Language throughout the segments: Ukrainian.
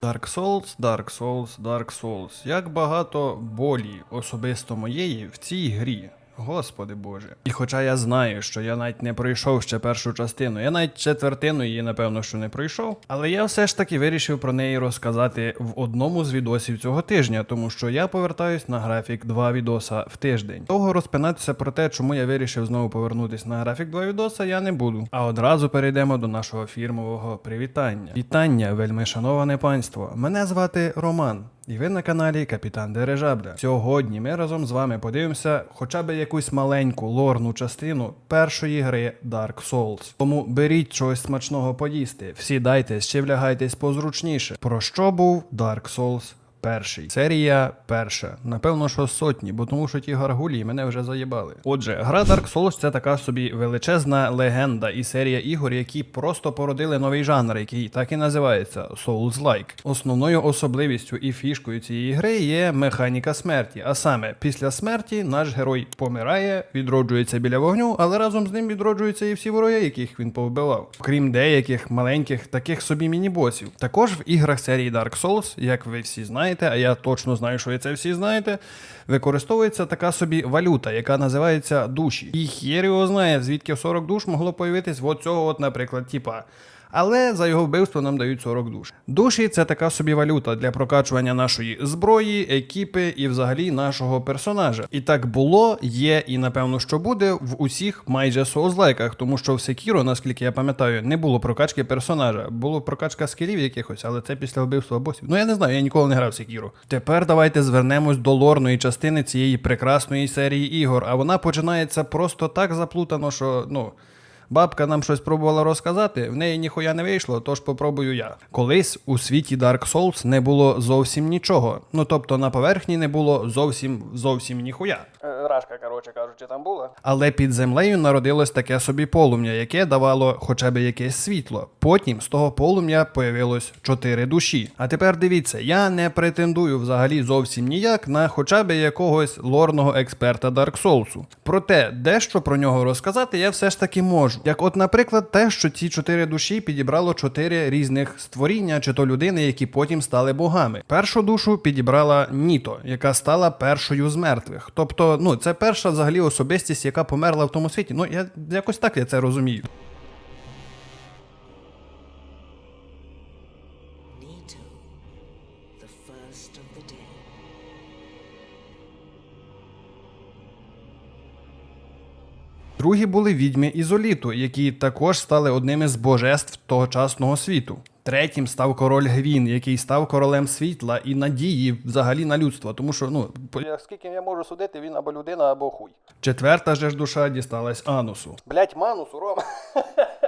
Dark Souls, Dark Souls, Dark Souls. Як багато болі особисто моєї в цій грі. Господи Боже. І хоча я знаю, що я навіть не пройшов ще першу частину, я навіть четвертину її, напевно, що не пройшов, але я все ж таки вирішив про неї розказати в одному з відосів цього тижня, тому що я повертаюсь на графік 2 відоса в тиждень. Того розпинатися про те, чому я вирішив знову повернутися на графік 2 відоса, я не буду. А одразу перейдемо до нашого фірмового привітання. Вітання, вельми шановане панство. Мене звати Роман. І ви на каналі Капітан Дирижабля. Сьогодні ми разом з вами подивимося хоча б якусь маленьку лорну частину першої гри Dark Souls. Тому беріть щось смачного поїсти, всідайтесь чи влягайтесь позручніше. Про що був Dark Souls перший? Серія перша. Напевно, що сотні, бо тому що ті гаргулі мене вже заїбали. Отже, гра Dark Souls це така собі величезна легенда і серія ігор, які просто породили новий жанр, який так і називається Souls-like. Основною особливістю і фішкою цієї гри є механіка смерті. А саме, після смерті наш герой помирає, відроджується біля вогню, але разом з ним відроджуються і всі вороги, яких він повбивав. Крім деяких маленьких таких собі міні-босів. Також в іграх серії Dark Souls, як ви всі знаєте, а я точно знаю, що ви це всі знаєте, використовується така собі валюта, яка називається душі. І хер його знає, звідки 40 душ могло появитись в цього, от, наприклад, типа. Але за його вбивство нам дають 40 душ. Душі це така собі валюта для прокачування нашої зброї, екіпи і взагалі нашого персонажа. І так було, є і напевно, що буде в усіх майже соузлайках, тому що в Sekiro, наскільки я пам'ятаю, не було прокачки персонажа, було прокачка скілів якихось, але це після вбивства босів. Ну я не знаю, я ніколи не грав в Sekiro. Тепер давайте звернемось до лорної частини цієї прекрасної серії ігор. А вона починається просто так заплутано, що ну. Бабка нам щось пробувала розказати, в неї ніхуя не вийшло, тож попробую я. Колись у світі Dark Souls не було зовсім нічого. Ну тобто на поверхні не було зовсім зовсім ніхуя. Рашка, коротше кажучи, там була. Але під землею народилось таке собі полум'я, яке давало хоча б якесь світло. Потім з того полум'я появилось чотири душі. А тепер дивіться, я не претендую взагалі зовсім ніяк на хоча б якогось лорного експерта Dark Souls. Проте дещо про нього розказати я все ж таки можу. Як, от, наприклад, те, що ці чотири душі підібрало чотири різних створіння чи то людини, які потім стали богами. Першу душу підібрала Ніто, яка стала першою з мертвих. Тобто, ну це перша взагалі особистість, яка померла в тому світі. Ну я якось так я це розумію. Nito, the first of the day. Другі були відьми ізоліту, які також стали одними з божеств тогочасного світу. Третім став король Гвін, який став королем світла і надії взагалі на людство. Тому що, ну, скільки я можу судити, він або людина, або хуй. Четверта же ж душа дісталась Анусу. Блять, Манусу, Рома.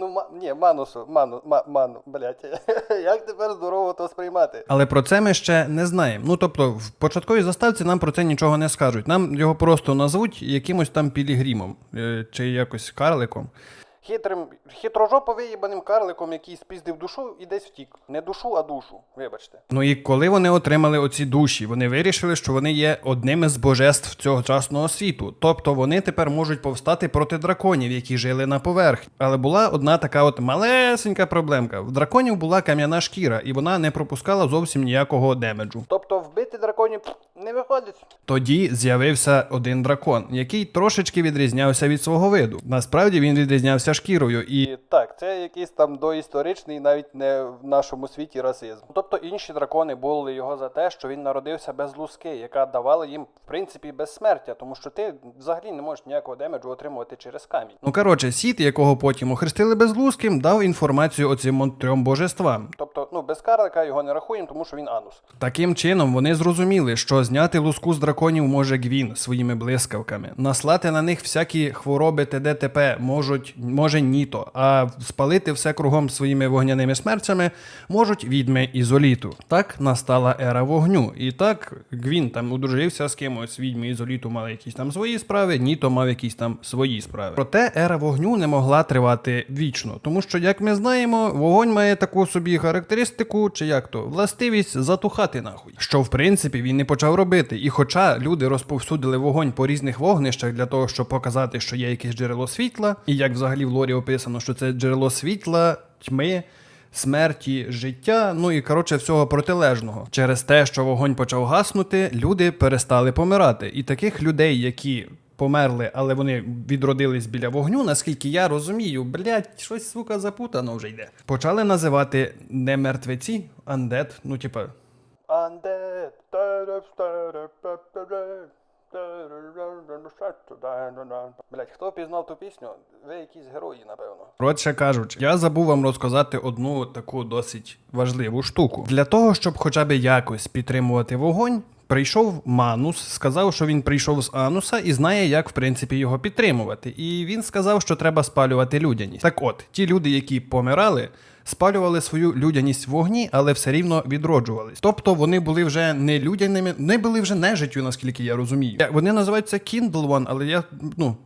Ну, ма... ні, Манусу, Ману, ма, Ману, блять. Як тепер здорово то сприймати? Але про це ми ще не знаємо. Ну тобто, в початковій заставці нам про це нічого не скажуть. Нам його просто назвуть якимось там пілігримом е, чи якось карликом. Хитрим, хитрожопо виїбаним карликом, який спіздив душу і десь втік. Не душу, а душу. Вибачте. Ну і коли вони отримали оці душі, вони вирішили, що вони є одними з божеств цього часного світу. Тобто вони тепер можуть повстати проти драконів, які жили на поверхні. Але була одна така от малесенька проблемка. В драконів була кам'яна шкіра, і вона не пропускала зовсім ніякого демеджу. Тобто вбити драконів не виходить. Тоді з'явився один дракон, який трошечки відрізнявся від свого виду. Насправді він відрізнявся шкірою і так, це якийсь там доісторичний, навіть не в нашому світі расизм. Тобто інші дракони були його за те, що він народився без луски, яка давала їм в принципі безсмертя, тому що ти взагалі не можеш ніякого демеджу отримувати через камінь. Ну коротше, сіт, якого потім охрестили безлузким, дав інформацію оцим трьом божествам. Тобто, ну без карлика його не рахуємо, тому що він анус. Таким чином вони зрозуміли, що зняти луску з драконів може Гвін своїми блискавками, наслати на них всякі хвороби ТДТП можуть може Ніто, а спалити все кругом своїми вогняними смерцями можуть відьми ізоліту. Так настала ера вогню. І так Гвін там одружився з кимось, відьми ізоліту мали якісь там свої справи, Ніто мав якісь там свої справи. Проте ера вогню не могла тривати вічно, тому що, як ми знаємо, вогонь має таку собі характеристику, чи як то властивість затухати нахуй. Що в принципі він не почав робити. І хоча люди розповсюдили вогонь по різних вогнищах для того, щоб показати, що є якесь джерело світла, і як взагалі в лорі описано, що це джерело світла, тьми. смерті, життя, ну і коротше всього протилежного. Через те, що вогонь почав гаснути, люди перестали помирати. І таких людей, які померли, але вони відродились біля вогню, наскільки я розумію, блядь, щось сука запутано вже йде. Почали називати не мертвеці, андет, ну типа. Undead. Блять, хто пізнав ту пісню? Ви якісь герої, напевно. Коротше кажучи, я забув вам розказати одну таку досить важливу штуку. Для того, щоб хоча б якось підтримувати вогонь. Прийшов Манус, сказав, що він прийшов з Ануса і знає, як в принципі його підтримувати. І він сказав, що треба спалювати людяність. Так от, ті люди, які помирали, спалювали свою людяність в вогні, але все рівно відроджувались. Тобто вони були вже не людяними, не були вже нежиттю, наскільки я розумію. Вони називаються Kindle One, але я ну.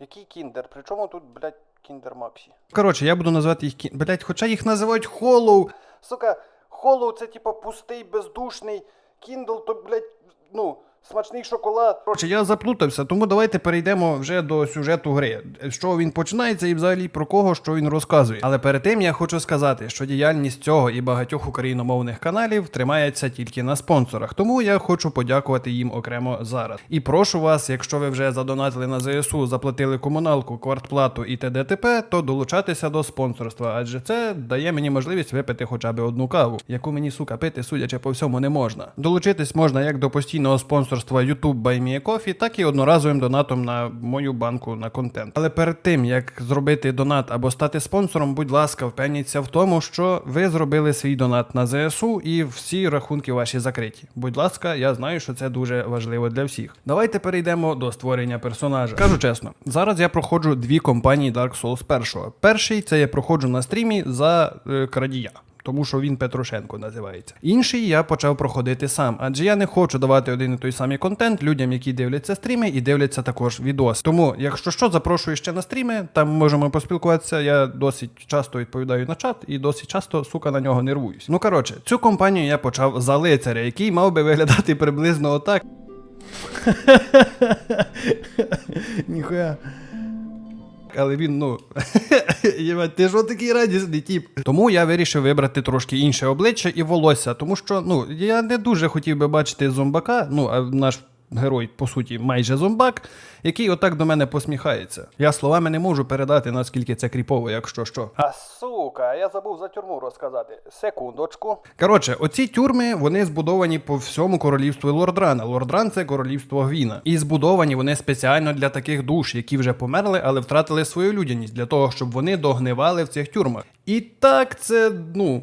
Який кіндер? Причому тут, блядь, кіндер Максі? Коротше, я буду називати їх кін... Блядь, хоча їх називають Hollow. Сука, Hollow це типа пустий, бездушний. Kindle, то, блядь, ну. Смачний шоколад. Коротше, я заплутався, тому давайте перейдемо вже до сюжету гри. Чого він починається і взагалі про кого, що він розказує. Але перед тим я хочу сказати, що діяльність цього і багатьох україномовних каналів тримається тільки на спонсорах. Тому я хочу подякувати їм окремо зараз. І прошу вас, якщо ви вже задонатили на ЗСУ, заплатили комуналку, квартплату і т.д. т.п., то долучатися до спонсорства, адже це дає мені можливість випити хоча б одну каву, яку мені сука пити, судячи по всьому, не можна. Долучитись можна як до постійного спонсорства YouTube Buy Me Coffee, так і одноразовим донатом на мою банку на контент. Але перед тим як зробити донат або стати спонсором, будь ласка, впевніться в тому, що ви зробили свій донат на ЗСУ і всі рахунки ваші закриті. Будь ласка, я знаю, що це дуже важливо для всіх. Давайте перейдемо до створення персонажа. Кажу чесно, зараз я проходжу дві компанії Dark Souls першого. Перший це я проходжу на стрімі за е, крадія. Тому що він Петрушенко називається. Інший я почав проходити сам, адже я не хочу давати один і той самий контент людям, які дивляться стріми і дивляться також відос. Тому, якщо що, запрошую ще на стріми, там можемо поспілкуватися. Я досить часто відповідаю на чат і досить часто, сука, на нього нервуюсь. Ну коротше, цю компанію я почав за лицаря, який мав би виглядати приблизно отак. Ніхуя. Але він, ну. Ти ж отакий радісний тіп? Тому я вирішив вибрати трошки інше обличчя і волосся, тому що ну, я не дуже хотів би бачити зомбака, ну, а наш герой, по суті, майже зомбак, який отак до мене посміхається. Я словами не можу передати, наскільки це кріпово, якщо що. А сука, я забув за тюрму розказати. Секундочку. Коротше, оці тюрми вони збудовані по всьому королівству Лордрана. Лордран це королівство Гвіна. І збудовані вони спеціально для таких душ, які вже померли, але втратили свою людяність, для того, щоб вони догнивали в цих тюрмах. І так це, ну.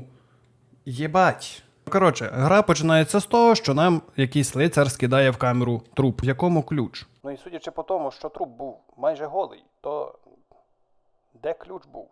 Єбать. Коротше, гра починається з того, що нам якийсь лицар скидає в камеру труп. В якому ключ? Ну і судячи по тому, що труп був майже голий, то де ключ був?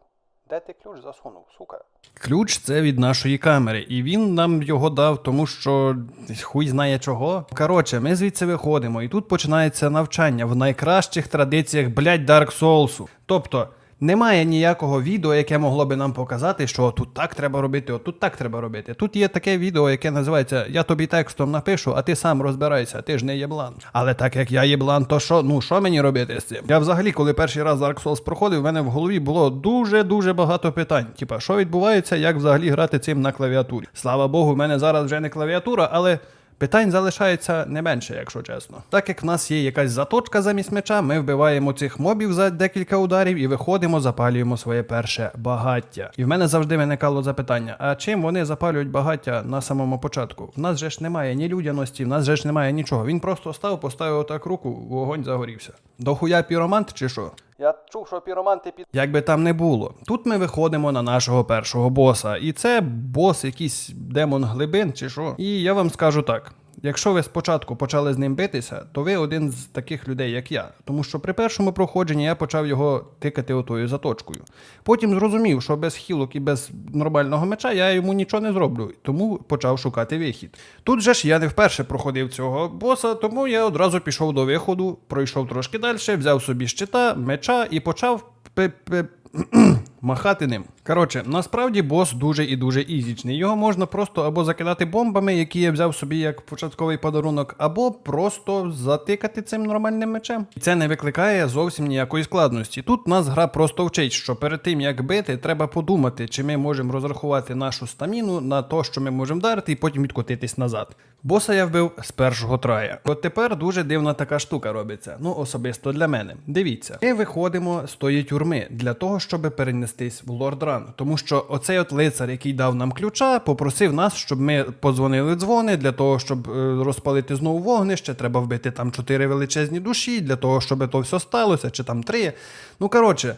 Де ти ключ засунув, сука? Ключ це від нашої камери, і він нам його дав, тому що хуй знає чого. Коротше, ми звідси виходимо, і тут починається навчання в найкращих традиціях, блядь, Dark Souls. Тобто. Немає ніякого відео, яке могло би нам показати, що тут так треба робити, отут так треба робити. Тут є таке відео, яке називається Я тобі текстом напишу, а ти сам розбирайся, ти ж не єблан. Але так як я єблан, то що, ну що мені робити з цим? Я взагалі, коли перший раз Dark Souls проходив, в мене в голові було дуже-дуже багато питань. Типа, що відбувається, як взагалі грати цим на клавіатурі. Слава Богу, в мене зараз вже не клавіатура, але. Питань залишається не менше, якщо чесно. Так як в нас є якась заточка замість меча, ми вбиваємо цих мобів за декілька ударів і виходимо, запалюємо своє перше багаття. І в мене завжди виникало запитання: а чим вони запалюють багаття на самому початку? В нас же ж немає ні людяності, в нас же ж немає нічого. Він просто став, поставив отак руку, вогонь загорівся. Дохуя піромант чи що? Я чув, що піроманти під. Як там не було. Тут ми виходимо на нашого першого боса. І це бос, якийсь демон глибин чи що. І я вам скажу так. Якщо ви спочатку почали з ним битися, то ви один з таких людей, як я. Тому що при першому проходженні я почав його тикати отою заточкою. Потім зрозумів, що без хілок і без нормального меча я йому нічого не зроблю, тому почав шукати вихід. Тут же ж я не вперше проходив цього боса, тому я одразу пішов до виходу, пройшов трошки далі, взяв собі щита, меча і почав махати ним. Коротше, насправді бос дуже і дуже ізічний. Його можна просто або закидати бомбами, які я взяв собі як початковий подарунок, або просто затикати цим нормальним мечем. І це не викликає зовсім ніякої складності. Тут нас гра просто вчить, що перед тим як бити, треба подумати, чи ми можемо розрахувати нашу стаміну на те, що ми можемо вдарити, і потім відкотитись назад. Боса я вбив з першого трая. От тепер дуже дивна така штука робиться. Ну, особисто для мене. Дивіться, ми виходимо з тої тюрми для того, щоб перенестись в Лордран. Тому що оцей от лицар, який дав нам ключа, попросив нас, щоб ми подзвонили дзвони для того, щоб е, розпалити знову вогнище. Треба вбити там чотири величезні душі для того, щоб то все сталося, чи там три. Ну коротше.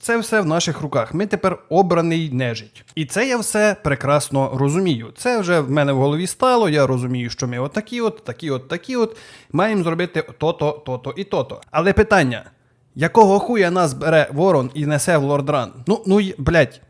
Це все в наших руках. Ми тепер обраний нежить. І це я все прекрасно розумію. Це вже в мене в голові стало. Я розумію, що ми отакі, от, такі, от, такі, от маємо зробити то-то, то-то і то-то. Але питання: якого хуя нас бере ворон і несе в лордран? Ну, ну, блядь.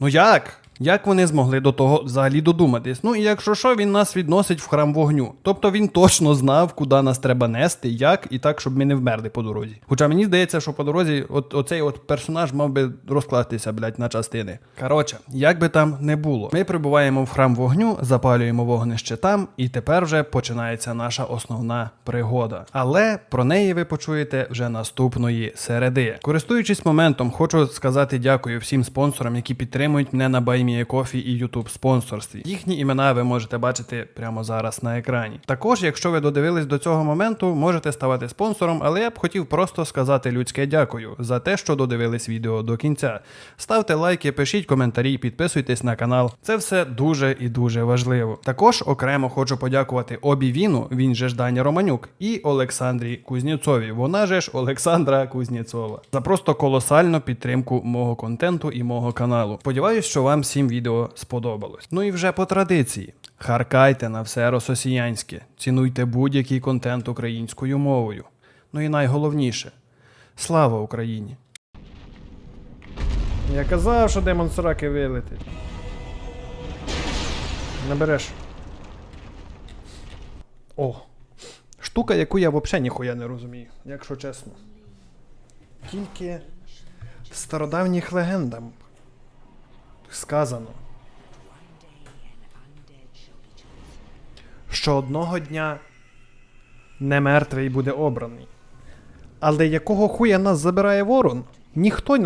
Ну як? Як вони змогли до того взагалі додуматись? Ну і якщо що, він нас відносить в храм вогню. Тобто він точно знав, куди нас треба нести, як і так, щоб ми не вмерли по дорозі. Хоча мені здається, що по дорозі от, оцей от персонаж мав би розкластися, блядь, на частини. Коротше, як би там не було, ми прибуваємо в храм вогню, запалюємо вогнище там, і тепер вже починається наша основна пригода. Але про неї ви почуєте вже наступної середи. Користуючись моментом, хочу сказати дякую всім спонсорам, які підтримують мене на Байміє Кофі і YouTube спонсорстві. Їхні імена ви можете бачити прямо зараз на екрані. Також, якщо ви додивились до цього моменту, можете ставати спонсором, але я б хотів просто сказати людське дякую за те, що додивились відео до кінця. Ставте лайки, пишіть коментарі, підписуйтесь на канал. Це все дуже і дуже важливо. Також окремо хочу подякувати Обі Віну, він же ж Даня Романюк, і Олександрі Кузнєцові. Вона же ж Олександра Кузнєцова. За просто колосальну підтримку мого контенту і мого каналу. Сподіваюсь, що вам всім відео сподобалось. Ну і вже по традиції. Харкайте на все рососіянське, цінуйте будь-який контент українською мовою. Ну і найголовніше слава Україні! Я казав, що демон сраки вилетить. Набереш. О! Штука, яку я взагалі ніхуя не розумію, якщо чесно. Тільки в стародавніх легендам сказано, що одного дня не мертвий буде обраний. Але якого хуя нас забирає ворон? Ніхто